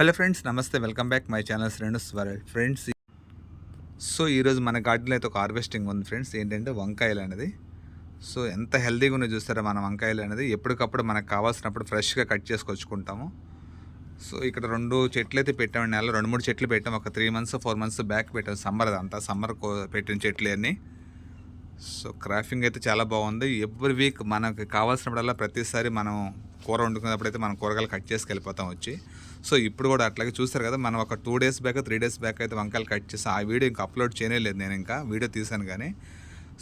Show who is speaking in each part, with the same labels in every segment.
Speaker 1: Hello friends నమస్తే. Welcome back my channel Shrenu world friends. So ఈరోజు మన గార్డెన్లో అయితే ఒక హార్వెస్టింగ్ ఉంది ఫ్రెండ్స్. ఏంటంటే వంకాయలు అనేది. సో ఎంత హెల్దీగా ఉన్నాయో చూస్తారా మన వంకాయలు అనేది. ఎప్పటికప్పుడు మనకు కావాల్సినప్పుడు ఫ్రెష్గా కట్ చేసుకొచ్చుకుంటాము. సో ఇక్కడ రెండు చెట్లు అయితే పెట్టామండి నెల రెండు మూడు చెట్లు పెట్టాం ఒక three months four months back పెట్టాం సమ్మర్ అంతా. సమ్మర్ పెట్టిన చెట్లు అన్నీ. సో క్రాఫింగ్ అయితే చాలా బాగుంది. ఎవ్రీ వీక్ మనకు కావాల్సినప్పుడల్లా ప్రతిసారి మనం కూర వండుకున్నప్పుడు అయితే మనం కూరగాయలు కట్ చేసి వెళ్ళిపోతాం వచ్చి. సో ఇప్పుడు కూడా అట్లాగే చూస్తారు కదా మనం ఒక two days back three days back అయితే వంకాయలు కట్ చేసి ఆ వీడియో ఇంకా అప్లోడ్ చేయలేదు నేను ఇంకా వీడియో తీసాను కానీ.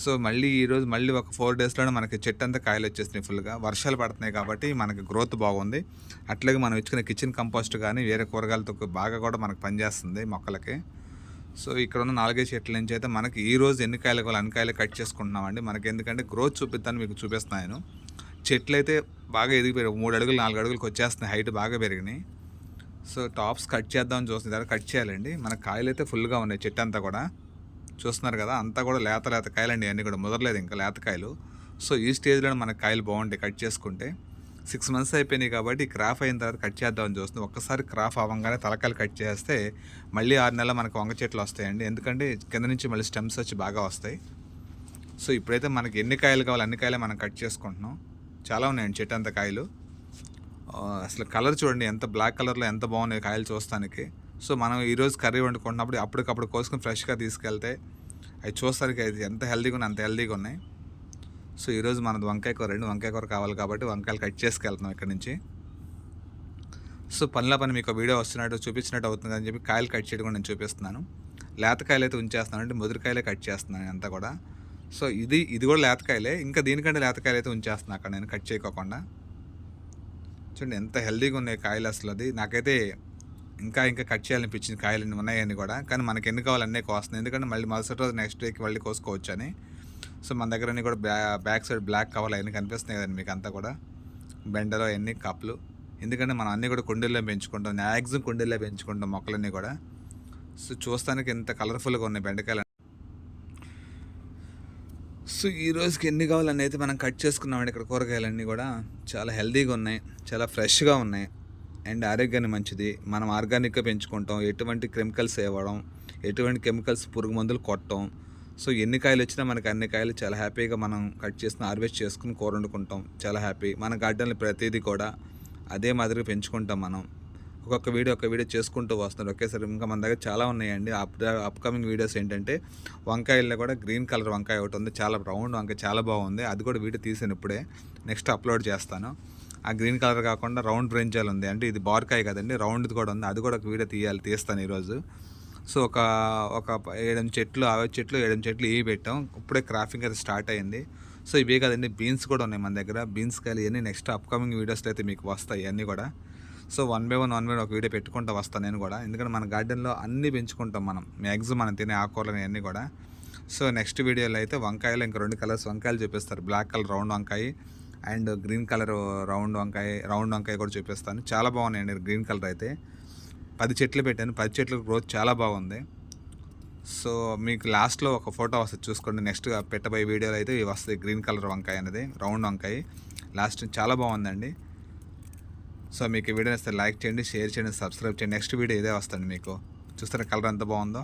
Speaker 1: సో మళ్ళీ ఈరోజు మళ్ళీ ఒక ఫోర్ డేస్లోనే మనకి చెట్టు అంతా కాయలు వచ్చేసినాయి ఫుల్గా వర్షాలు పడుతున్నాయి కాబట్టి మనకి గ్రోత్ బాగుంది. అట్లాగే మనం ఇచ్చుకునే కిచెన్ కంపోస్ట్ కానీ వేరే కూరగాయలతో బాగా కూడా మనకు పనిచేస్తుంది మొక్కలకి. సో ఇక్కడ ఉన్న నాలుగైదు చెట్ల నుంచి అయితే మనకి ఈరోజు ఎన్ని కాయలు కావాలి అన్ని కాయలు కట్ చేసుకుంటున్నామండి. మనకి ఎందుకంటే గ్రోత్ చూపిస్తాను మీకు చూపిస్తున్నాను. చెట్లు అయితే బాగా ఎదిగిపోయాయి. మూడు అడుగులు నాలుగు అడుగులకు వచ్చేస్తున్నాయి. హైట్ బాగా పెరిగినాయి. సో టాప్స్ కట్ చేద్దామని చూస్తున్నారు. కట్ చేయాలండి. మన కాయలు అయితే ఫుల్గా ఉన్నాయి చెట్టు అంతా కూడా. చూస్తున్నారు కదా అంతా కూడా లేత లేత కాయలండి. అన్నీ కూడా ముదరలేదు ఇంకా లేత కాయలు. సో ఈ స్టేజ్లో మన కాయలు బాగుంటాయి కట్ చేసుకుంటే. సిక్స్ మంత్స్ అయిపోయినాయి కాబట్టి క్రాఫ్ అయిన తర్వాత కట్ చేద్దామని చూస్తుంది ఒక్కసారి క్రాఫ్ అవ్వగానే తలకాయలు కట్ చేస్తే మళ్ళీ ఆరు నెలల మనకు వంగ చెట్లు వస్తాయండి. ఎందుకంటే కింద నుంచి మళ్ళీ స్టెమ్స్ వచ్చి బాగా వస్తాయి. సో ఇప్పుడైతే మనకి ఎన్ని కాయలు కావాలి అన్ని కాయలే మనం కట్ చేసుకుంటున్నాం. చాలా ఉన్నాయండి చెట్టు అంత కాయలు అసలు కలర్ చూడండి ఎంత బ్లాక్ కలర్లో ఎంత బాగున్నాయి కాయలు చూస్తానికి. సో మనం ఈరోజు కర్రీ వండుకున్నప్పుడు అప్పటికప్పుడు కోసుకొని ఫ్రెష్గా తీసుకెళ్తే అవి చూస్తానికి అది ఎంత హెల్తీగా ఉన్నాయి అంత హెల్తీగా ఉన్నాయి. సో ఈరోజు మనది వంకాయ కూర రెండు వంకాయ కూర కావాలి కాబట్టి వంకాయలు కట్ చేసుకెళ్తున్నాం ఇక్కడ నుంచి. సో పనిలో పని మీకు వీడియో వస్తున్నట్టు చూపించినట్టు అవుతుంది అని చెప్పి కాయలు కట్ చేయడం కూడా నేను చూపిస్తున్నాను. లేతకాయలు అయితే ఉంచేస్తున్నాను అంటే ముదిరికాయలే కట్ చేస్తున్నాను అంతా కూడా. సో ఇది ఇది కూడా లేతకాయలే. ఇంకా దీనికంటే లేతకాయలు అయితే ఉంచేస్తున్నాను అక్కడ నేను కట్ చేయకోకుండా. చూడండి ఎంత హెల్దీగా ఉన్నాయి కాయలు అసలు అది. నాకైతే ఇంకా ఇంకా కట్ చేయాలనిపించింది కాయలు ఉన్నాయని కూడా. కానీ మనకి ఎన్ని కావాలి అన్నీ కోస్తున్నాయి. ఎందుకంటే మళ్ళీ మరుసటి రోజు నెక్స్ట్ డేకి మళ్ళీ కోసుకోవచ్చు అని. సో మన దగ్గర అన్నీ కూడా బ్యా బ్యాక్ సైడ్ బ్లాక్ కవర్లు అవన్నీ కనిపిస్తున్నాయి కదండి మీకు అంతా కూడా. బెండలో అవన్నీ కప్పులు. ఎందుకంటే మనం అన్నీ కూడా కుండీల్లో పెంచుకుంటాం. మ్యాక్సిమం కుండీల్లో పెంచుకుంటాం మొక్కలన్నీ కూడా. సో చూస్తానికి ఎంత కలర్ఫుల్గా ఉన్నాయి బెండకాయలు సో ఈ రోజుకి ఎన్ని కావాలని అయితే మనం కట్ చేసుకున్నామండి ఇక్కడ కూరగాయలన్నీ కూడా. చాలా హెల్తీగా ఉన్నాయి చాలా ఫ్రెష్గా ఉన్నాయి. అండ్ ఆరోగ్యానికి మంచిది. మనం ఆర్గానిక్గా పెంచుకుంటాం ఎటువంటి కెమికల్స్ ఇవ్వడం ఎటువంటి కెమికల్స్ పురుగు మందులు కొట్టడం సో ఎన్ని కాయలు వచ్చినా మనకి అన్ని కాయలు చాలా హ్యాపీగా మనం కట్ చేసిన హార్వెస్ట్ చేసుకుని కూర వండుకుంటాం. చాలా హ్యాపీ. మన గార్డెన్లో ప్రతిదీ కూడా అదే మాదిరిగా పెంచుకుంటాం మనం. ఒక్కొక్క వీడియో ఒక వీడియో చేసుకుంటూ వస్తున్నారు. ఒకేసారి ఇంకా మన దగ్గర చాలా ఉన్నాయండి. అప్ అప్కమింగ్ వీడియోస్ ఏంటంటే వంకాయల్లో కూడా గ్రీన్ కలర్ వంకాయ ఒకటి ఉంది. చాలా రౌండ్ వంకాయ చాలా బాగుంది. అది కూడా వీడియో తీసాను ఇప్పుడే. నెక్స్ట్ అప్లోడ్ చేస్తాను. ఆ గ్రీన్ కలర్ కాకుండా రౌండ్ బ్రెంజాల్ ఉంది. అంటే ఇది బార్కాయ కదండి రౌండ్ది కూడా ఉంది. అది కూడా ఒక వీడియో తీయాలి తీస్తాను ఈరోజు. సో ఒక ఒక ఏడెం చెట్లు అవే చెట్లు ఏడెం చెట్లు ఇవి పెట్టాం. ఇప్పుడే క్రాఫింగ్ అయితే స్టార్ట్ అయింది. సో ఇవే కదండి బీన్స్ కూడా ఉన్నాయి మన దగ్గర. బీన్స్ కాయలు ఇవన్నీ నెక్స్ట్ అప్కమింగ్ వీడియోస్లో అయితే మీకు వస్తాయి అన్నీ కూడా. So one by one one by ఒక వీడియో పెట్టుకుంటూ వస్తాను నేను కూడా. ఎందుకంటే మన గార్డెన్లో అన్నీ పెంచుకుంటాం మనం. మ్యాక్సిమం మనం తినే ఆకుకూరలు అన్నీ కూడా. సో నెక్స్ట్ వీడియోలో అయితే వంకాయలు ఇంకా రెండు కలర్స్ వంకాయలు చూపిస్తారు. బ్లాక్ కలర్ రౌండ్ వంకాయ అండ్ గ్రీన్ కలర్ రౌండ్ వంకాయ రౌండ్ వంకాయ కూడా చూపిస్తాను. చాలా బాగున్నాయండి గ్రీన్ కలర్ అయితే. పది చెట్లు పెట్టాను. పది చెట్ల గ్రోత్ చాలా బాగుంది. సో మీకు లాస్ట్లో ఒక ఫోటో వస్తుంది చూసుకోండి. నెక్స్ట్ పెట్టబోయే వీడియోలో అయితే ఇవి వస్తుంది గ్రీన్ కలర్ వంకాయ అనేది రౌండ్ వంకాయ. లాస్ట్ చాలా బాగుందండి. సో మీకు వీడియో వస్తే లైక్ చేయండి షేర్ చేయండి సబ్స్క్రైబ్ చేయండి. నెక్స్ట్ వీడియో ఇదే వస్తుంది మీకు. చూస్తారా కలర్ ఎంత బాగుందో?